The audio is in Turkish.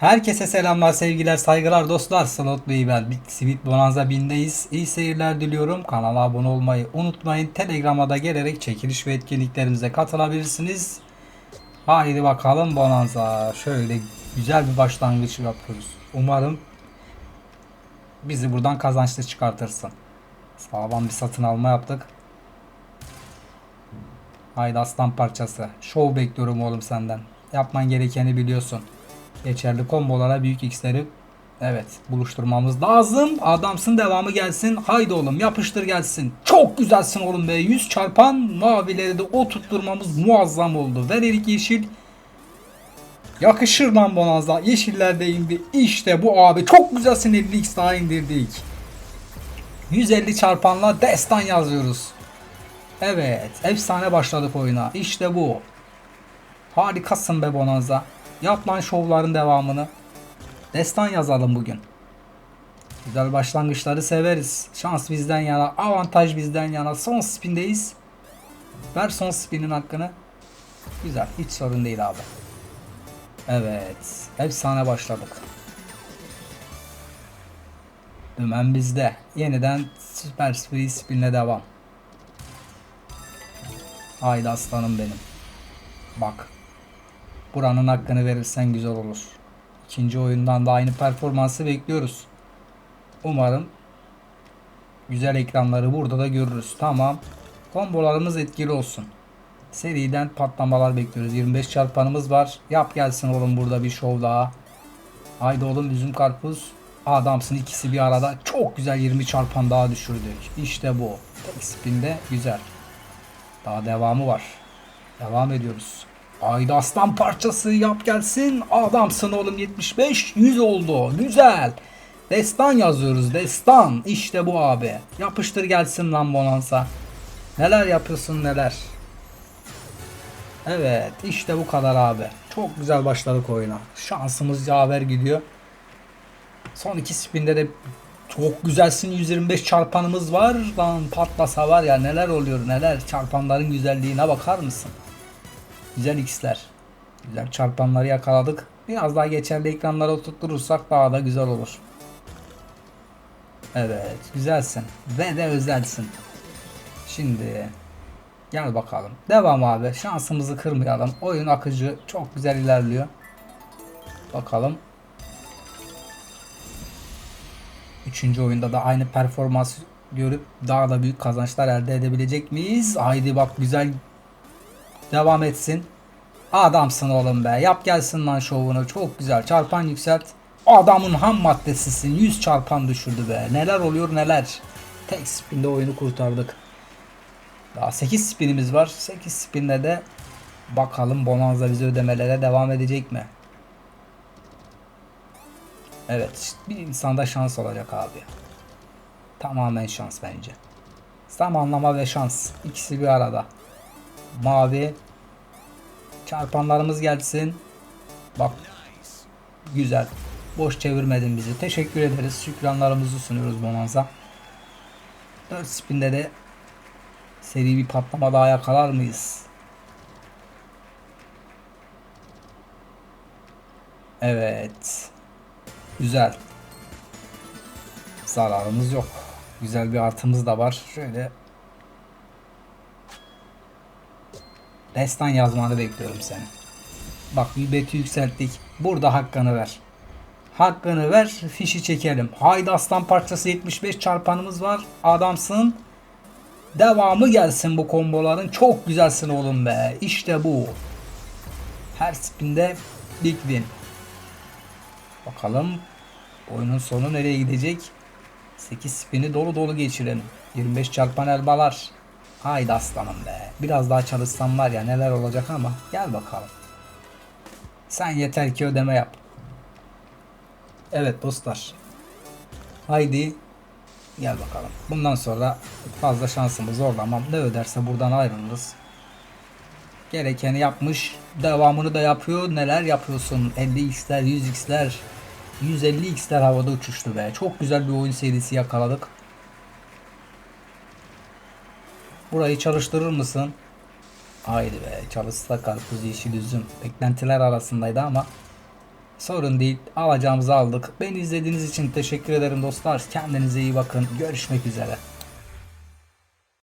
Herkese selamlar, sevgiler, saygılar dostlar. Slot ben. Sweet Bonanza 1000'deyiz. İyi seyirler diliyorum. Kanala abone olmayı unutmayın. Telegram'a da gelerek çekiliş ve etkinliklerimize katılabilirsiniz. Haydi bakalım Bonanza. Şöyle güzel bir başlangıç yapıyoruz. Umarım bizi buradan kazançlı çıkartırsın. Sağlam bir satın alma yaptık. Haydi aslan parçası. Show bekliyorum oğlum senden. Yapman gerekeni biliyorsun. Geçerli kombolara büyük x'leri evet buluşturmamız lazım. Adamsın devamı gelsin. Haydi oğlum yapıştır gelsin. Çok güzelsin oğlum be. 100 çarpan mavileri de o tutturmamız muazzam oldu. Ver erik yeşil. Yakışır lan bonanza. Yeşiller de indi. İşte bu abi. Çok güzelsin 50x daha indirdik. 150 çarpanla destan yazıyoruz. Evet. Efsane başladık oyuna. İşte bu. Harikasın be Bonanza. Yap lan şovların devamını. Destan yazalım bugün. Güzel başlangıçları severiz. Şans bizden yana, avantaj bizden yana. Son spindeyiz. Ver son spinin hakkını. Güzel, hiç sorun değil abi. Evet, efsane başladık. Dümen bizde. Yeniden süper free spinle devam. Haydi aslanım benim. Bak. Buranın hakkını verirsen güzel olur. İkinci oyundan da aynı performansı bekliyoruz. Umarım güzel ekranları burada da görürüz. Tamam. Kombolarımız etkili olsun. Seriden patlamalar bekliyoruz. 25 çarpanımız var. Yap gelsin oğlum burada bir şov daha. Haydi oğlum üzüm karpuz. Adamsın ikisi bir arada. Çok güzel 20 çarpan daha düşürdük. İşte bu. Tek spinde güzel. Daha devamı var. Devam ediyoruz. Haydi aslan parçası yap gelsin. Adamsın oğlum 75 100 oldu. Güzel. Destan yazıyoruz. Destan. İşte bu abi. Yapıştır gelsin lan Bonanza. Neler yapıyorsun neler. Evet işte bu kadar abi. Çok güzel başladık oyuna. Şansımız yaver gidiyor. Son iki spinde de çok güzelsin 125 çarpanımız var. Lan patlasa var ya neler oluyor neler. Çarpanların güzelliğine bakar mısın? Güzel x'ler. Güzel çarpanları yakaladık. Biraz daha geçerli ekranlara oturturursak daha da güzel olur. Evet güzelsin. Ve de özelsin. Şimdi gel bakalım. Devam abi. Şansımızı kırmayalım. Oyun akıcı çok güzel ilerliyor. Bakalım. Üçüncü oyunda da aynı performans görüp daha da büyük kazançlar elde edebilecek miyiz? Haydi bak güzel devam etsin. Adamsın oğlum be. Yap gelsin lan şovunu. Çok güzel. Çarpan yükselt. Adamın ham maddesisin. 100 çarpan düşürdü be. Neler oluyor neler. Tek spinde oyunu kurtardık. Daha 8 spinimiz var. 8 spinde de bakalım Bonanza bize ödemelere devam edecek mi? Evet. bir insanda şans olacak abi. Tamamen şans bence. Zamanlama ve şans. ikisi bir arada. Mavi. Çarpanlarımız gelsin. Bak. Güzel. Boş çevirmedin bizi. Teşekkür ederiz. Şükranlarımızı sunuyoruz Bonanza. 4 spinde de seri bir patlama daha yakalar mıyız? Evet. Güzel. Zararımız yok. Güzel bir artımız da var. Şöyle Destan yazmanı bekliyorum seni. Bak bir betü yükselttik. Burada hakkını ver. Hakkını ver. Fişi çekelim. Haydi aslan parçası 75 çarpanımız var. Adamsın. Devamı gelsin bu komboların. Çok güzelsin oğlum be. İşte bu. Her spinde big win. Bakalım oyunun sonu nereye gidecek? 8 spini dolu dolu geçirelim. 25 çarpan elbalar. Haydi aslanım be. Biraz daha çalışsam var ya neler olacak ama gel bakalım. Sen yeter ki ödeme yap. Evet dostlar. Haydi gel bakalım. Bundan sonra fazla şansımı zorlamam. Ne öderse buradan ayrılırız. Gerekeni yapmış. Devamını da yapıyor. Neler yapıyorsun? 50x'ler, 100x'ler, 150x'ler havada uçuştu be. Çok güzel bir oyun serisi yakaladık. Burayı çalıştırır mısın? Haydi be çalışsa karpuz yeşil üzüm. Beklentiler arasındaydı ama Sorun değil. Alacağımızı aldık. Beni izlediğiniz için teşekkür ederim dostlar. Kendinize iyi bakın. Görüşmek üzere.